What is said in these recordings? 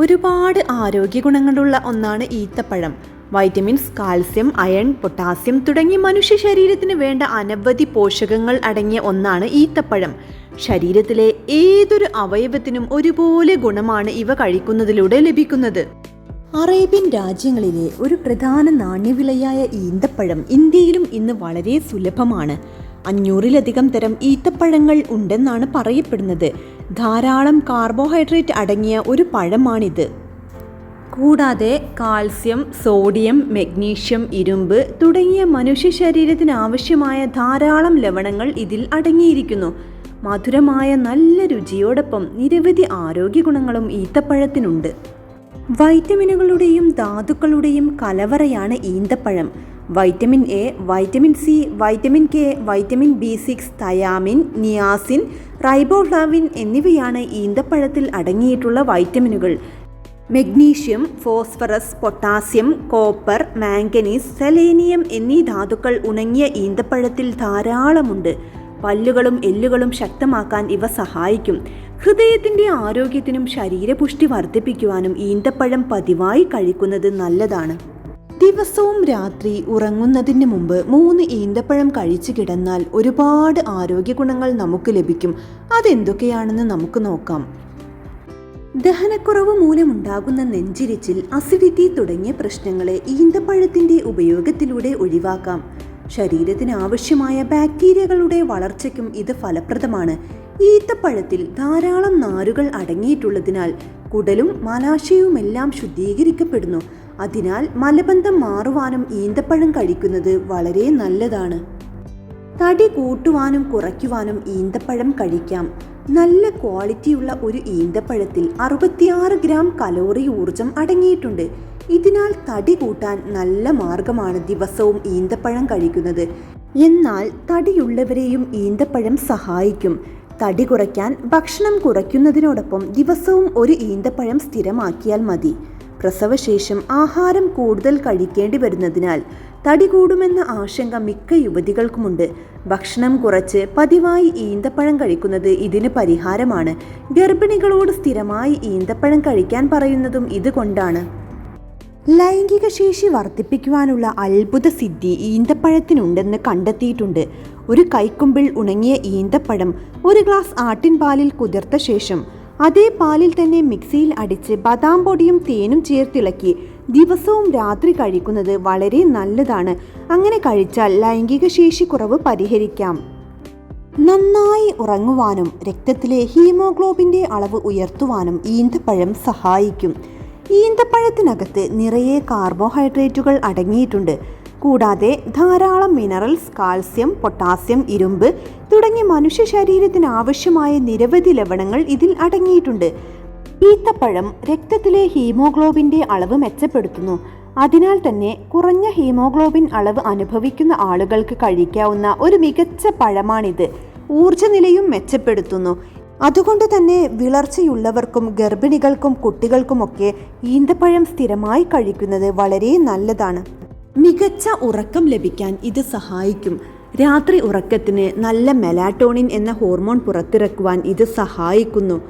ഒരുപാട് ആരോഗ്യ ഗുണങ്ങളുള്ള ഒന്നാണ് ഈത്തപ്പഴം. വൈറ്റമിൻസ് കാൽസ്യം അയൺ പൊട്ടാസ്യം തുടങ്ങി മനുഷ്യ ശരീരത്തിന് വേണ്ട അനവധി പോഷകങ്ങൾ അടങ്ങിയ ഒന്നാണ് ഈത്തപ്പഴം. ശരീരത്തിലെ ഏതൊരു അവയവത്തിനും ഒരുപോലെ ഗുണമാണ് ഇവ കഴിക്കുന്നതിലൂടെ ലഭിക്കുന്നത്. അറേബ്യൻ രാജ്യങ്ങളിലെ ഒരു പ്രധാന നാണ്യവിളയായ ഈന്തപ്പഴം ഇന്ത്യയിലും ഇന്ന് വളരെ സുലഭമാണ്. അഞ്ഞൂറിലധികം തരം ഈത്തപ്പഴങ്ങൾ ഉണ്ടെന്നാണ് പറയപ്പെടുന്നത്. ധാരാളം കാർബോഹൈഡ്രേറ്റ് അടങ്ങിയ ഒരു പഴമാണിത്. കൂടാതെ കാൽസ്യം സോഡിയം മെഗ്നീഷ്യം ഇരുമ്പ് തുടങ്ങിയ മനുഷ്യ ശരീരത്തിന് ആവശ്യമായ ധാരാളം ലവണങ്ങൾ ഇതിൽ അടങ്ങിയിരിക്കുന്നു. മധുരമായ നല്ല രുചിയോടൊപ്പം നിരവധി ആരോഗ്യ ഗുണങ്ങളും ഈത്തപ്പഴത്തിനുണ്ട്. വൈറ്റമിനുകളുടെയും ധാതുക്കളുടെയും കലവറയാണ് ഈന്തപ്പഴം. Vitamin A vitamin C vitamin K vitamin B six thiamine niacin riboflavin എന്നിവയാണ് ഈന്തപ്പഴത്തിൽ അടങ്ങിയിട്ടുള്ള വൈറ്റമിനുകൾ. Magnesium phosphorus potassium copper manganese selenium എന്നീ ധാതുക്കൾ ഉണങ്ങിയ ഈന്തപ്പഴത്തിൽ ധാരാളമുണ്ട്. പല്ലുകളും എല്ലുകളും ശക്തമാക്കാൻ ഇവ സഹായിക്കും. ഹൃദയത്തിന്റെ ആരോഗ്യത്തിനും ശരീരപുഷ്ടി വർദ്ധിപ്പിക്കുവാനും ഈന്തപ്പഴം പതിവായി കഴിക്കുന്നത് നല്ലതാണ്. ദിവസവും രാത്രി ഉറങ്ങുന്നതിന് മുമ്പ് മൂന്ന് ഈന്തപ്പഴം കഴിച്ചു കിടന്നാൽ ഒരുപാട് ആരോഗ്യ ഗുണങ്ങൾ നമുക്ക് ലഭിക്കും. അതെന്തൊക്കെയാണെന്ന് നമുക്ക് നോക്കാം. ദഹനക്കുറവ് മൂലമുണ്ടാകുന്ന നെഞ്ചിരിച്ചിൽ അസിഡിറ്റി തുടങ്ങിയ പ്രശ്നങ്ങളെ ഈന്തപ്പഴത്തിന്റെ ഉപയോഗത്തിലൂടെ ഒഴിവാക്കാം. ശരീരത്തിന് ആവശ്യമായ ബാക്ടീരിയകളുടെ വളർച്ചയ്ക്കും ഇത് ഫലപ്രദമാണ്. ഈത്തപ്പഴത്തിൽ ധാരാളം നാരുകൾ അടങ്ങിയിട്ടുള്ളതിനാൽ കുടലും മലാശയവുമെല്ലാം ശുദ്ധീകരിക്കപ്പെടുന്നു. അതിനാൽ മലബന്ധം മാറുവാനും ഈന്തപ്പഴം കഴിക്കുന്നത് വളരെ നല്ലതാണ്. തടി കൂട്ടുവാനും കുറയ്ക്കുവാനും ഈന്തപ്പഴം കഴിക്കാം. നല്ല ക്വാളിറ്റിയുള്ള ഒരു ഈന്തപ്പഴത്തിൽ അറുപത്തിയാറ് ഗ്രാം കലോറി ഊർജം അടങ്ങിയിട്ടുണ്ട്. ഇതിനാൽ തടി കൂട്ടാൻ നല്ല മാർഗമാണ് ദിവസവും ഈന്തപ്പഴം കഴിക്കുന്നത്. എന്നാൽ തടിയുള്ളവരെയും ഈന്തപ്പഴം സഹായിക്കും. തടി കുറയ്ക്കാൻ ഭക്ഷണം കുറയ്ക്കുന്നതിനോടൊപ്പം ദിവസവും ഒരു ഈന്തപ്പഴം സ്ഥിരമാക്കിയാൽ മതി. പ്രസവശേഷം ആഹാരം കൂടുതൽ കഴിക്കേണ്ടി വരുന്നതിനാൽ തടി കൂടുമെന്ന ആശങ്ക മിക്ക യുവതികൾക്കുമുണ്ട്. ഭക്ഷണം കുറച്ച് പതിവായി ഈന്തപ്പഴം കഴിക്കുന്നത് ഇതിന് പരിഹാരമാണ്. ഗർഭിണികളോട് സ്ഥിരമായി ഈന്തപ്പഴം കഴിക്കാൻ പറയുന്നതും ഇതുകൊണ്ടാണ്. ലൈംഗിക ശേഷി വർദ്ധിപ്പിക്കുവാനുള്ള അത്ഭുത സിദ്ധി ഈന്തപ്പഴത്തിനുണ്ടെന്ന് കണ്ടെത്തിയിട്ടുണ്ട്. ഒരു കൈക്കുമ്പിൾ ഉണങ്ങിയ ഈന്തപ്പഴം ഒരു ഗ്ലാസ് ആട്ടിൻപാലിൽ കുതിർത്ത ശേഷം അതേ പാലിൽ തന്നെ മിക്സിയിൽ അടിച്ച് ബദാം പൊടിയും തേനും ചേർത്തിളക്കി ദിവസവും രാത്രി കഴിക്കുന്നത് വളരെ നല്ലതാണ്. അങ്ങനെ കഴിച്ചാൽ ലൈംഗിക ശേഷി കുറവ് പരിഹരിക്കാം. നന്നായി ഉറങ്ങുവാനും രക്തത്തിലെ ഹീമോഗ്ലോബിന്റെ അളവ് ഉയർത്തുവാനും ഈന്തപ്പഴം സഹായിക്കും. ഈന്തപ്പഴത്തിനകത്ത് നിറയെ കാർബോഹൈഡ്രേറ്റുകൾ അടങ്ങിയിട്ടുണ്ട്. കൂടാതെ ധാരാളം മിനറൽസ് കാൽസ്യം പൊട്ടാസ്യം ഇരുമ്പ് തുടങ്ങിയ മനുഷ്യ ശരീരത്തിന് ആവശ്യമായ നിരവധി ലവണങ്ങൾ ഇതിൽ അടങ്ങിയിട്ടുണ്ട്. ഈത്തപ്പഴം രക്തത്തിലെ ഹീമോഗ്ലോബിന്റെ അളവ് മെച്ചപ്പെടുത്തുന്നു. അതിനാൽ തന്നെ കുറഞ്ഞ ഹീമോഗ്ലോബിൻ അളവ് അനുഭവിക്കുന്ന ആളുകൾക്ക് കഴിക്കാവുന്ന ഒരു മികച്ച പഴമാണിത്. ഊർജനിലയും മെച്ചപ്പെടുത്തുന്നു. അതുകൊണ്ട് തന്നെ വിളർച്ചയുള്ളവർക്കും ഗർഭിണികൾക്കും കുട്ടികൾക്കുമൊക്കെ ഈന്തപ്പഴം സ്ഥിരമായി കഴിക്കുന്നത് വളരെ നല്ലതാണ്. മികച്ച ഉറക്കം ലഭിക്കാൻ ഇത് സഹായിക്കും. രാത്രി ഉറക്കത്തിന് നല്ല മെലാറ്റോണിൻ എന്ന ഹോർമോൺ പുറത്തിറക്കുവാൻ ഇത് സഹായിക്കുന്നു.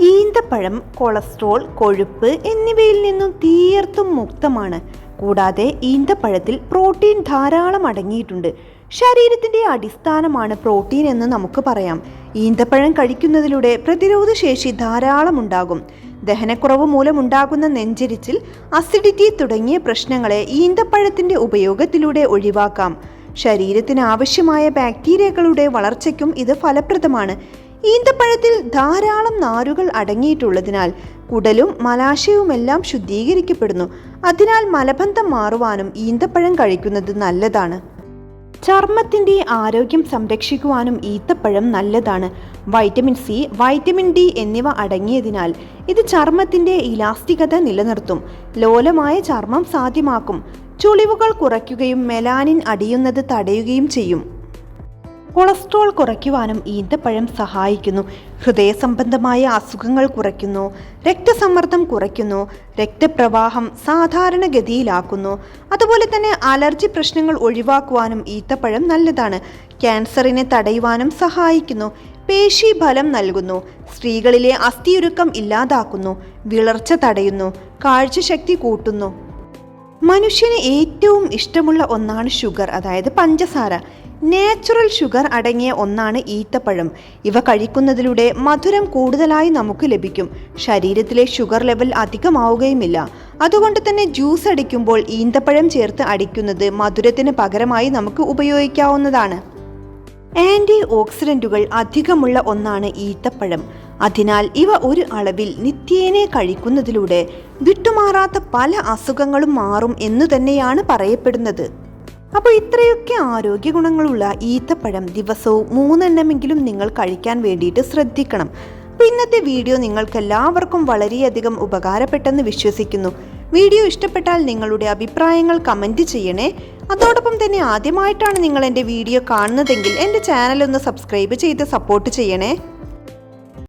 ഈന്തപ്പഴം കൊളസ്ട്രോൾ കൊഴുപ്പ് എന്നിവയിൽ നിന്നും തീർത്തും മുക്തമാണ്. കൂടാതെ ഈന്തപ്പഴത്തിൽ പ്രോട്ടീൻ ധാരാളം അടങ്ങിയിട്ടുണ്ട്. ശരീരത്തിന്റെ അടിസ്ഥാനമാണ് പ്രോട്ടീൻ എന്ന് നമുക്ക് പറയാം. ഈന്തപ്പഴം കഴിക്കുന്നതിലൂടെ പ്രതിരോധശേഷി ധാരാളം ഉണ്ടാകും ദഹനക്കുറവ് മൂലമുണ്ടാകുന്ന നെഞ്ചിരിച്ചിൽ അസിഡിറ്റി തുടങ്ങിയ പ്രശ്നങ്ങളെ ഈന്തപ്പഴത്തിന്റെ ഉപയോഗത്തിലൂടെ ഒഴിവാക്കാം. ശരീരത്തിന് ആവശ്യമായ ബാക്ടീരിയകളുടെ വളർച്ചയ്ക്കും ഇത് ഫലപ്രദമാണ്. ഈന്തപ്പഴത്തിൽ ധാരാളം നാരുകൾ അടങ്ങിയിട്ടുള്ളതിനാൽ കുടലും മലാശയവുമെല്ലാം ശുദ്ധീകരിക്കപ്പെടുന്നു. അതിനാൽ മലബന്ധം മാറുവാനും ഈന്തപ്പഴം കഴിക്കുന്നത് നല്ലതാണ്. ചർമ്മത്തിന്റെ ആരോഗ്യം സംരക്ഷിക്കുവാനും ഈത്തപ്പഴം നല്ലതാണ്. വൈറ്റമിൻ സി വൈറ്റമിൻ ഡി എന്നിവ അടങ്ങിയതിനാൽ ഇത് ചർമ്മത്തിന്റെ ഇലാസ്റ്റികത നിലനിർത്തും. ലോലമായ ചർമ്മം സാധ്യമാക്കും. ചുളിവുകൾ കുറയ്ക്കുകയും മെലാനിൻ അടിയുന്നത് തടയുകയും ചെയ്യും. കൊളസ്ട്രോൾ കുറയ്ക്കുവാനും ഈന്തപ്പഴം സഹായിക്കുന്നു. ഹൃദയ സംബന്ധമായ അസുഖങ്ങൾ കുറയ്ക്കുന്നു. രക്തസമ്മർദ്ദം കുറയ്ക്കുന്നു. രക്തപ്രവാഹം സാധാരണഗതിയിലാക്കുന്നു. അതുപോലെ തന്നെ അലർജി പ്രശ്നങ്ങൾ ഒഴിവാക്കുവാനും ഈത്തപ്പഴം നല്ലതാണ്. ക്യാൻസറിനെ തടയുവാനും സഹായിക്കുന്നു. പേശി ബലം നൽകുന്നു. സ്ത്രീകളിലെ അസ്ഥിയുരുക്കം ഇല്ലാതാക്കുന്നു. വിളർച്ച തടയുന്നു. കാഴ്ചശക്തി കൂട്ടുന്നു. മനുഷ്യന് ഏറ്റവും ഇഷ്ടമുള്ള ഒന്നാണ് ഷുഗർ അതായത് പഞ്ചസാര. നാച്ചുറൽ ഷുഗർ അടങ്ങിയ ഒന്നാണ് ഈത്തപ്പഴം. ഇവ കഴിക്കുന്നതിലൂടെ മധുരം കൂടുതലായി നമുക്ക് ലഭിക്കും. ശരീരത്തിലെ ഷുഗർ ലെവൽ അധികമാവുകയുമില്ല. അതുകൊണ്ട് തന്നെ ജ്യൂസ് അടിക്കുമ്പോൾ ഈന്തപ്പഴം ചേർത്ത് അടിക്കുന്നത് മധുരത്തിന് പകരമായി നമുക്ക് ഉപയോഗിക്കാവുന്നതാണ്. ആന്റി ഓക്സിഡന്റുകൾ അധികമുള്ള ഒന്നാണ് ഈത്തപ്പഴം. അതിനാൽ ഇവ ഒരു അളവിൽ നിത്യേനെ കഴിക്കുന്നതിലൂടെ വിട്ടുമാറാത്ത പല അസുഖങ്ങളും മാറും എന്നു തന്നെയാണ് പറയപ്പെടുന്നത്. അപ്പോൾ ഇത്രയൊക്കെ ആരോഗ്യ ഗുണങ്ങളുള്ള ഈത്തപ്പഴം ദിവസവും മൂന്നെണ്ണമെങ്കിലും നിങ്ങൾ കഴിക്കാൻ വേണ്ടിയിട്ട് ശ്രദ്ധിക്കണം. അപ്പോൾ ഇന്നത്തെ വീഡിയോ നിങ്ങൾക്ക് എല്ലാവർക്കും വളരെയധികം ഉപകാരപ്പെട്ടെന്ന് വിശ്വസിക്കുന്നു. വീഡിയോ ഇഷ്ടപ്പെട്ടാൽ നിങ്ങളുടെ അഭിപ്രായങ്ങൾ കമന്റ് ചെയ്യണേ. അതോടൊപ്പം തന്നെ ആദ്യമായിട്ടാണ് നിങ്ങൾ എന്റെ വീഡിയോ കാണുന്നതെങ്കിൽ എന്റെ ചാനൽ ഒന്ന് സബ്സ്ക്രൈബ് ചെയ്ത് സപ്പോർട്ട് ചെയ്യണേ.